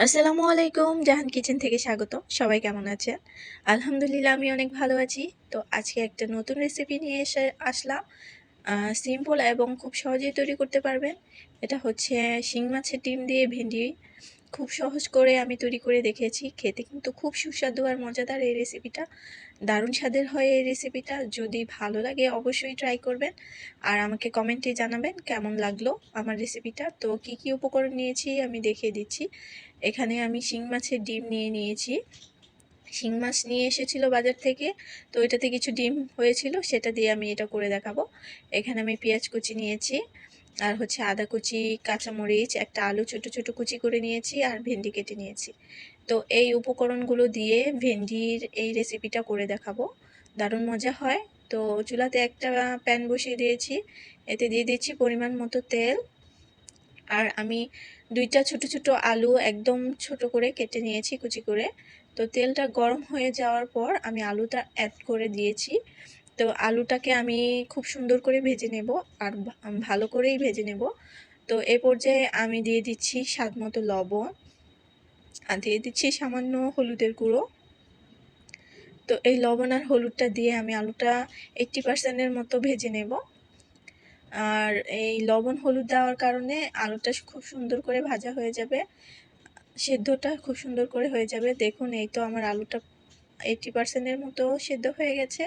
আসসালামু আলাইকুম, জাহান কিচেন থেকে স্বাগত। সবাই কেমন আছেন? আলহামদুলিল্লাহ, আমি অনেক ভালো আছি। তো আজকে একটা নতুন রেসিপি নিয়ে এসে আসলাম। সিম্পল এবং খুব সহজেই তৈরি করতে পারবেন। এটা হচ্ছে শিং মাছের ডিম দিয়ে ভেন্ডি। খুব সহজ করে আমি তৈরি করে দেখেছি। খেতে কিন্তু খুব সুস্বাদু আর মজাদার এই রেসিপিটা দারুণ স্বাদের হয় এই রেসিপিটা যদি ভালো লাগে অবশ্যই ট্রাই করবেন। আর আমাকে কমেন্টে জানাবেন কেমন লাগল আমার রেসিপিটা তো কি কি উপকরণ নিয়েছি আমি দেখিয়ে দিচ্ছি। এখানে আমি শিং মাছের ডিম নিয়ে নিয়েছি। শিং মাছ নিয়ে এসেছিল বাজার থেকে, তো এটাতে কিছু ডিম হয়েছিল, সেটা দিয়ে আমি এটা করে দেখাবো। এখানে আমি পেঁয়াজ কুচি নিয়েছি, আর হচ্ছে আদা কুচি, কাঁচামরিচ, একটা আলু ছোট ছোট কুচি করে নিয়েছি, আর ভেন্ডি কেটে নিয়েছি। তো এই উপকরণগুলো দিয়ে ভেন্ডির এই রেসিপিটা করে দেখাবো। দারুণ মজা হয়। তো চুলাতে একটা প্যান বসিয়ে দিয়েছি, এতে দিয়ে দিচ্ছি পরিমাণ মতো তেল। আর আমি দুইটা ছোট ছোট আলু একদম ছোট করে কেটে নিয়েছি কুচি করে। তো তেলটা গরম হয়ে যাওয়ার পর আমি আলুটা অ্যাড করে দিয়েছি। তো আলুটাকে আমি খুব সুন্দর করে ভেজে নেব আর ভালো করেই ভেজে নেব। তো এ পর্যায়ে আমি দিয়ে দিচ্ছি স্বাদ মতো লবণ আর দিয়ে দিচ্ছি সামান্য হলুদের গুঁড়ো। তো এই লবণ আর হলুদটা দিয়ে আমি আলুটা এইট্টি পার্সেন্টের মতো ভেজে নেব। আর এই লবণ হলুদ দেওয়ার কারণে আলুটা খুব সুন্দর করে ভাজা হয়ে যাবে। সেদ্ধটা খুব সুন্দর করে হয়ে যাবে। দেখুন, এই তো আমার আলুটা এইটটি পার্সেন্টের মতো সেদ্ধ হয়ে গেছে।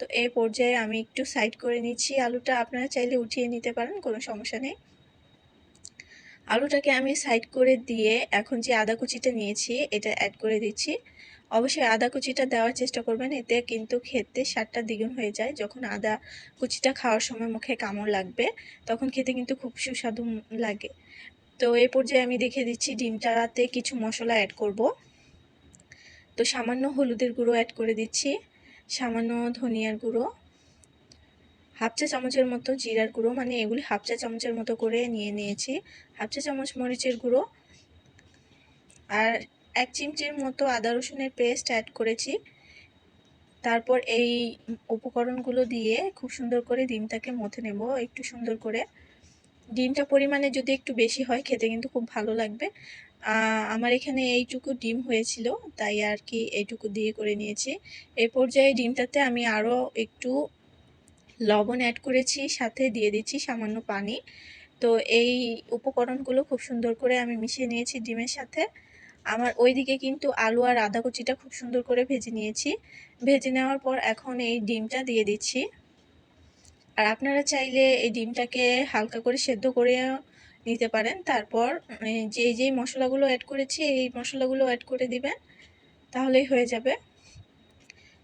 তো এই পর্যায়ে আমি একটু সাইড করে নিচ্ছি আলুটা। আপনারা চাইলে উঠিয়ে নিতে পারেন, কোনো সমস্যা নেই। আলুটাকে আমি সাইড করে দিয়ে এখন যে আদা কুচিটা নিয়েছি, এটা অ্যাড করে দিচ্ছি। অবশ্যই আদা কুচিটা দেওয়ার চেষ্টা করবেন, এতে কিন্তু খেতে স্বাদটা দ্বিগুণ হয়ে যায়। যখন আদা কুচিটা খাওয়ার সময় মুখে কামড় লাগবে, তখন খেতে কিন্তু খুব সুস্বাদু লাগে। তো এই পর্যায়ে আমি দেখে দিচ্ছি ডিমটাতে কিছু মশলা অ্যাড করব। তো সামান্য হলুদের গুঁড়ো অ্যাড করে দিচ্ছি, সামান্য ধনিয়ার গুঁড়ো, হাফ চা চামচের মতো জিরার গুঁড়ো মানে এগুলি হাফ চা চামচের মতো করে নিয়ে নিয়েছি। হাফ চা চামচ মরিচের গুঁড়ো আর এক চিমচির মতো আদা রসুনের পেস্ট অ্যাড করেছি। তারপর এই উপকরণগুলো দিয়ে খুব সুন্দর করে ডিমটাকে মথে নেব, একটু সুন্দর করে। ডিমটা পরিমাণে যদি একটু বেশি হয়, খেতে কিন্তু খুব ভালো লাগবে। আমার এখানে এইটুকু ডিম হয়েছিল, তাই আর কি এইটুকু দিয়ে করে নিয়েছি। এই পর্যায়ে ডিমটাতে আমি আরও একটু লবণ অ্যাড করেছি, সাথে দিয়ে দিচ্ছি সামান্য পানি। তো এই উপকরণগুলো খুব সুন্দর করে আমি মিশিয়ে নিয়েছি ডিমের সাথে। আমার ওইদিকে কিন্তু আলু আর আদা কুচিটা খুব সুন্দর করে ভেজে নিয়েছি। ভেজে নেওয়ার পর এখন এই ডিমটা দিয়ে দিচ্ছি। আর আপনারা চাইলে এই ডিমটাকে হালকা করে সেদ্ধ করে নিতে পারেন। তারপর যে যেই মশলাগুলো অ্যাড করেছি, এই মশলাগুলো অ্যাড করে দিবেন, তাহলেই হয়ে যাবে।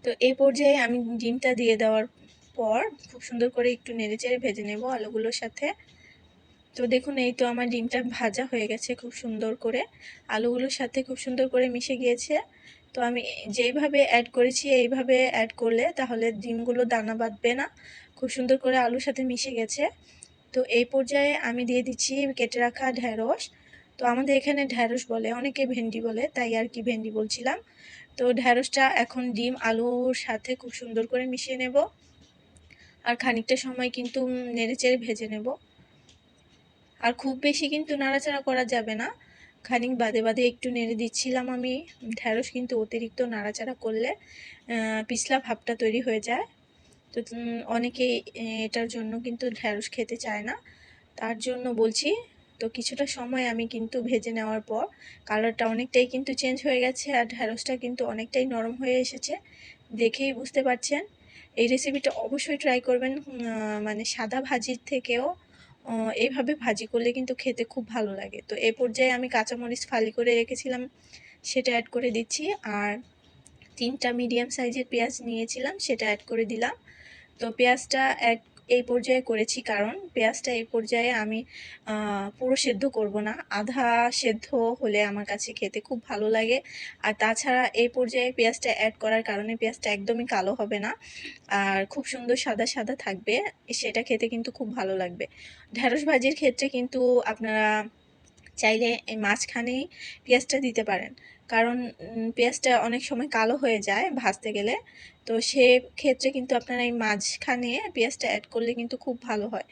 তো এই পর্যায়ে আমি ডিমটা দিয়ে দেওয়ার পর খুব সুন্দর করে একটু নেড়েচেড়ে ভেজে নেব আলুগুলোর সাথে। তো দেখুন, এই তো আমার ডিমটা ভাজা হয়ে গেছে খুব সুন্দর করে। আলুগুলোর সাথে খুব সুন্দর করে মিশে গিয়েছে। তো আমি যেইভাবে অ্যাড করেছি, এইভাবে অ্যাড করলে তাহলে ডিমগুলো দানা বাঁধবে না। খুব সুন্দর করে আলুর সাথে মিশে গেছে। তো এই পর্যায়ে আমি দিয়ে দিচ্ছি কেটে রাখা ঢ্যাঁড়স। তো আমাদের এখানে ঢ্যাঁড়স বলে, অনেকে ভেন্ডি বলে, তাই আর কি ভেন্ডি বলছিলাম। তো ঢ্যাঁড়সটা এখন ডিম, আলুর সাথে খুব সুন্দর করে মিশিয়ে নেব। আর খানিকটা সময় কিন্তু নেড়েচেড়ে ভেজে নেব। আর খুব বেশি কিন্তু নাড়াচাড়া করা যাবে না। খানিক বাদে বাদে একটু নেড়ে দিচ্ছিলাম আমি। ঢ্যাঁড়স কিন্তু অতিরিক্ত নাড়াচাড়া করলে পিছলা ভাবটা তৈরি হয়ে যায়। তো অনেকে এটার জন্য কিন্তু ঢ্যাঁড়স খেতে চায় না। তার জন্য বলছি, তো কিছুটা সময় আমি কিন্তু ভেজে নেওয়ার পর কালারটা অনেকটাই কিন্তু চেঞ্জ হয়ে গেছে আর ঢ্যাঁড়সটা কিন্তু অনেকটাই নরম হয়ে এসেছে। দেখেই বুঝতে পারছেন। এই রেসিপিটা অবশ্যই ট্রাই করবেন। মানে সাদা ভাজির থেকেও এইভাবে ভাজি করলে কিন্তু খেতে খুব ভালো লাগে। তো এ পর্যায়ে আমি কাঁচামরিচ ফালি করে রেখেছিলাম, সেটা অ্যাড করে দিচ্ছি। আর তিনটা মিডিয়াম সাইজের পেঁয়াজ নিয়েছিলাম, সেটা অ্যাড করে দিলাম। তো পেঁয়াজটা এক, এই পর্যায়ে করেছি কারণ পেঁয়াজটা এই পর্যায়ে আমি পুরো সেদ্ধ করব না। আধা সেদ্ধ হলে আমার কাছে খেতে খুব ভালো লাগে। আর তাছাড়া এই পর্যায়ে পেঁয়াজটা অ্যাড করার কারণে পেঁয়াজটা একদমই কালো হবে না। আর খুব সুন্দর সাদা সাদা থাকবে, সেটা খেতে কিন্তু খুব ভালো লাগবে। ঢ্যাঁড়স ভাজির ক্ষেত্রে কিন্তু আপনারা চাইলে এই মাঝখানেই পেঁয়াজটা দিতে পারেন। কারণ পেঁয়াজটা অনেক সময় কালো হয়ে যায় ভাজতে গেলে। তো সেক্ষেত্রে কিন্তু আপনারা এই মাঝখানে পেঁয়াজটা অ্যাড করলে কিন্তু খুব ভালো হয়।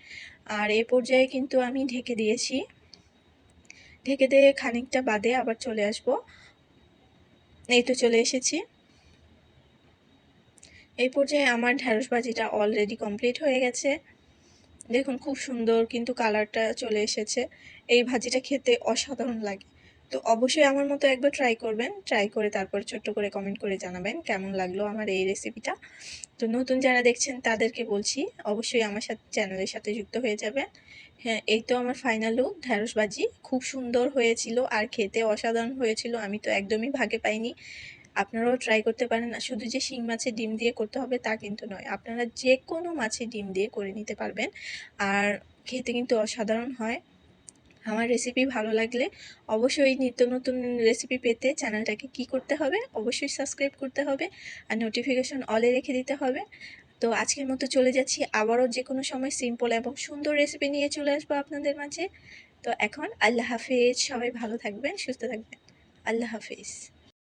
আর এ পর্যায়ে কিন্তু আমি ঢেকে দিয়েছি। ঢেকে দিয়ে খানিকটা বাদে আবার চলে আসব। এই তো চলে এসেছি। এই পর্যায়ে আমার ঢ্যাঁড়স ভাজিটা অলরেডি কমপ্লিট হয়ে গেছে। দেখুন খুব সুন্দর কিন্তু কালারটা চলে এসেছে। এই ভাজিটা খেতে অসাধারণ লাগে। তো অবশ্যই আমার মতো একবার ট্রাই করবেন। ট্রাই করে তারপর ছোট্ট করে কমেন্ট করে জানাবেন কেমন লাগল আমার এই রেসিপিটা তো নতুন যারা দেখছেন তাদেরকে বলছি, অবশ্যই আমার সাথে চ্যানেলের সাথে যুক্ত হয়ে যাবেন। হ্যাঁ এই তো আমার ফাইনাল লুক ঢ্যাঁড়স খুব সুন্দর হয়েছিল আর খেতে অসাধারণ হয়েছিল, আমি তো একদমই ভাগে পাইনি। আপনারাও ট্রাই করতে পারেন শুধু যে শিং মাছের ডিম দিয়ে করতে হবে তা কিন্তু নয়, আপনারা যে কোনো মাছের ডিম দিয়ে করে নিতে পারবেন। আর খেতে কিন্তু অসাধারণ হয়। আমার রেসিপি ভালো লাগলে অবশ্যই নিত্য নতুন রেসিপি পেতে চ্যানেলটাকে কি করতে হবে? অবশ্যই সাবস্ক্রাইব করতে হবে আর নোটিফিকেশন অলে রেখে দিতে হবে। তো আজকের মতো চলে যাচ্ছি। আবারও যে কোনো সময় সিম্পল এবং সুন্দর রেসিপি নিয়ে চলে আসব আপনাদের মাঝে। তো এখন আল্লাহ হাফিজ। সবাই ভালো থাকবেন, সুস্থ থাকবেন। আল্লাহ হাফিজ।